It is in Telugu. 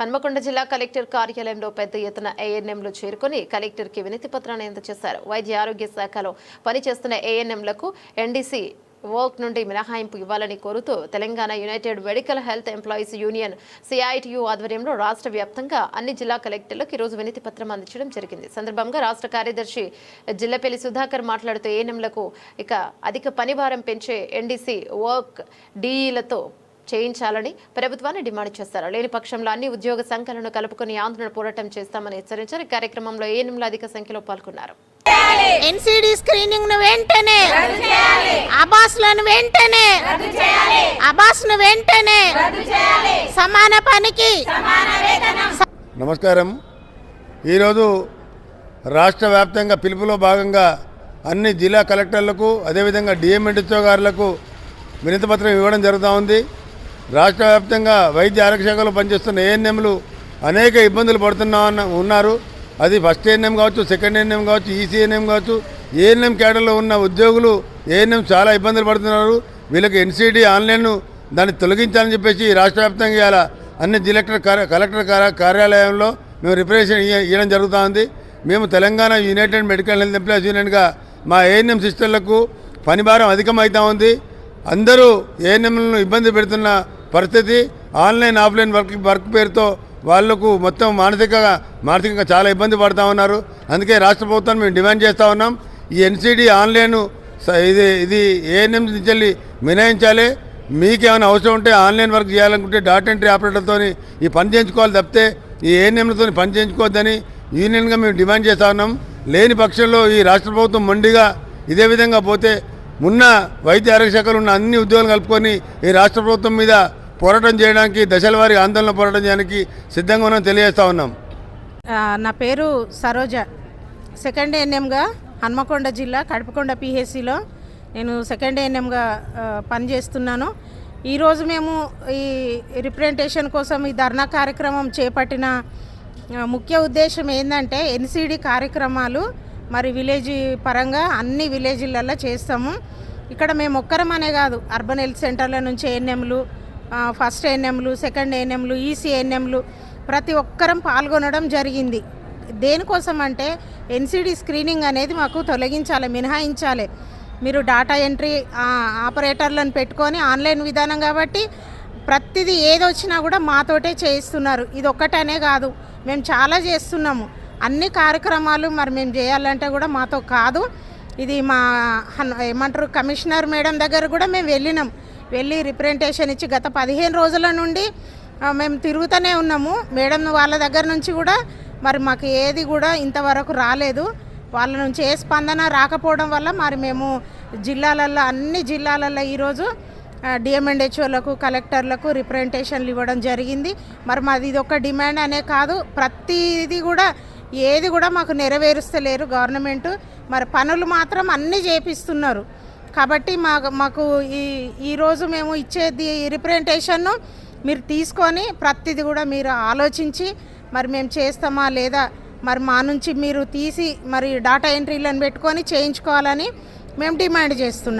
హన్మకొండ జిల్లా కలెక్టర్ కార్యాలయంలో పెద్ద ఎత్తున ఏఎన్ఎంలు చేరుకుని కలెక్టర్కి వినతి పత్రాన్ని అందజేశారు. వైద్య ఆరోగ్య శాఖలో పనిచేస్తున్న ఏఎన్ఎంలకు ఎన్డీసీ వర్క్ నుండి మినహాయింపు ఇవ్వాలని కోరుతూ Telangana united medical health employees union CITU ఆధ్వర్యంలో రాష్ట్ర వ్యాప్తంగా అన్ని జిల్లా కలెక్టర్లకు ఈరోజు వినతి పత్రం అందించడం జరిగింది. సందర్భంగా రాష్ట్ర కార్యదర్శి జిల్లపల్లి సుధాకర్ మాట్లాడుతూ ఏఎన్ఎంలకు ఇక అధిక పనిభారం పెంచే ఎన్డీసీ వర్క్ డీఈలతో చేయించాలని ప్రభుత్వాన్ని డిమాండ్ చేశారు లేని పక్షంలో అన్ని ఉద్యోగ సంఘాలను కలుపుకొని ఆందోళన పోరాటం చేస్తామని హెచ్చరించారు. ఈ కార్యక్రమంలో ఏఎన్ఎంలు అధిక సంఖ్యలో పాల్గొన్నారు. ఎన్సిడి స్క్రీనింగ్ను వెంటనే అబాస్లను వెంటనే అబాస్ను వెంటనే సమాన పనికి నమస్కారం. ఈరోజు రాష్ట్ర వ్యాప్తంగా పిలుపులో భాగంగా అన్ని జిల్లా కలెక్టర్లకు అదేవిధంగా డిఎంఎడ్ఓ గారులకు వినతిపత్రం ఇవ్వడం జరుగుతూ ఉంది. రాష్ట్ర వ్యాప్తంగా వైద్య ఆరోగ్య శాఖలో పనిచేస్తున్న ఏఎన్ఎంలు అనేక ఇబ్బందులు పడుతున్నా ఉన్నారు. అది ఫస్ట్ ఏఎన్ఎం కావచ్చు సెకండ్ ఏఎన్ఎం కావచ్చు ఈసీఎన్ఎం కావచ్చు ఏఎన్ఎం క్యాడర్లో ఉన్న ఉద్యోగులు ఏఎన్ఎం చాలా ఇబ్బందులు పడుతున్నారు. వీళ్ళకి ఎన్సీడీ ఆన్లైన్ దాన్ని తొలగించాలని చెప్పేసి రాష్ట్ర వ్యాప్తంగా ఇవాళ అన్ని జిల్లా కలెక్టర్ కార్య- కార్యాలయంలో మేము రిప్రజెంటేషన్ ఇయ్య- ఇవ్వడం జరుగుతుంది. మేము Telangana united medical health employees యూనియన్గా మా ఏఎన్ఎం సిస్టర్లకు పనిభారం అధికమవుతూ ఉంది. అందరూ ఏఎన్ఎంలను ఇబ్బంది పెడుతున్న పరిస్థితి ఆన్లైన్ ఆఫ్లైన్ వర్క్ వర్క్ పేరుతో వాళ్ళకు మొత్తం మానసికంగా మానసికంగా చాలా ఇబ్బంది పడతా ఉన్నారు. అందుకే రాష్ట్ర ప్రభుత్వాన్ని మేము డిమాండ్ చేస్తూ ఉన్నాం. ఈ ఎన్సీడీ ఆన్లైన్ స- ఇది ఇది ఏఎన్ఎం నుంచి వెళ్ళి మినహాయించాలి. మీకేమైనా అవసరం ఉంటే ఆన్లైన్ వర్క్ చేయాలనుకుంటే డాట్ ఎంట్రీ ఆపరేటర్తో ఈ పని చేయించుకోవాలి తప్పితే ఈ ఏఎన్ఎంలతో పని చేయించుకోవద్దని యూనియన్గా మేము డిమాండ్ చేస్తా ఉన్నాం. లేని పక్షంలో ఈ రాష్ట్ర ప్రభుత్వం మొండిగా ఇదే విధంగా పోతే ఉన్న వైద్య ఆరోగ్య శాఖలు ఉన్న అన్ని ఉద్యోగాలు కలుపుకొని ఈ రాష్ట్ర ప్రభుత్వం మీద పోరాటం చేయడానికి దశల వారి ఆందోళన పోరాటం చేయడానికి సిద్ధంగా ఉన్నాం తెలియజేస్తా ఉన్నాం. నా పేరు సరోజ. సెకండ్ ఎన్ఎంగా హన్మకొండ జిల్లా కడపకొండ పిహెసిలో నేను సెకండ్ ఎన్ఎంగా పనిచేస్తున్నాను. ఈరోజు మేము ఈ రిప్రజెంటేషన్ కోసం ఈ ధర్నా కార్యక్రమం చేపట్టిన ముఖ్య ఉద్దేశం ఏంటంటే ఎన్సిడి కార్యక్రమాలు మరి విలేజ్ పరంగా అన్ని విలేజ్లలో చేస్తాము. ఇక్కడ మేము ఒక్కరం అనే కాదు అర్బన్ హెల్త్ సెంటర్ల నుంచి ఎన్ఎంలు ఫస్ట్ ఎన్ఎంలు సెకండ్ ఎన్ఎంలు ఈసీ ఏఎన్ఎంలు ప్రతి ఒక్కరం పాల్గొనడం జరిగింది. దేనికోసం అంటే ఎన్సిడి స్క్రీనింగ్ అనేది మాకు తొలగించాలి మినహాయించాలి. మీరు డాటా ఎంట్రీ ఆపరేటర్లను పెట్టుకొని ఆన్లైన్ విధానం కాబట్టి ప్రతిదీ ఏదొచ్చినా కూడా మాతోటే చేయిస్తున్నారు. ఇది ఒక్కటనే కాదు మేము చాలా చేస్తున్నాము. అన్ని కార్యక్రమాలు మరి మేము చేయాలంటే కూడా మాతో కాదు. ఇది మా ఏమంటారు కమిషనర్ మేడం దగ్గర కూడా మేము వెళ్ళినాం. వెళ్ళి రిప్రజెంటేషన్ ఇచ్చి గత పదిహేను రోజుల నుండి మేము తిరుగుతూనే ఉన్నాము. మేడం వాళ్ళ దగ్గర నుంచి కూడా మరి మాకు ఏది కూడా ఇంతవరకు రాలేదు. వాళ్ళ నుంచి ఏ స్పందన రాకపోవడం వల్ల మరి మేము జిల్లాలలో అన్ని జిల్లాలలో ఈరోజు డిఎంఎండ్హెచ్ఓలకు కలెక్టర్లకు రిప్రజెంటేషన్లు ఇవ్వడం జరిగింది. మరి మాది ఇది ఒక డిమాండ్ అనే కాదు. ప్రతిదీ కూడా ఏది కూడా మాకు నెరవేరుస్తలేరు గవర్నమెంట్. మరి పనులు మాత్రం అన్నీ చేపిస్తున్నారు. కాబట్టి మాకు మాకు ఈ ఈరోజు మేము ఇచ్చేది రిప్రజెంటేషన్ను మీరు తీసుకొని ప్రతిది కూడా మీరు ఆలోచించి మరి మేము చేస్తామా లేదా మరి మా నుంచి మీరు తీసి మరి డాటా ఎంట్రీలను పెట్టుకొని చేయించుకోవాలని మేము డిమాండ్ చేస్తున్నాం.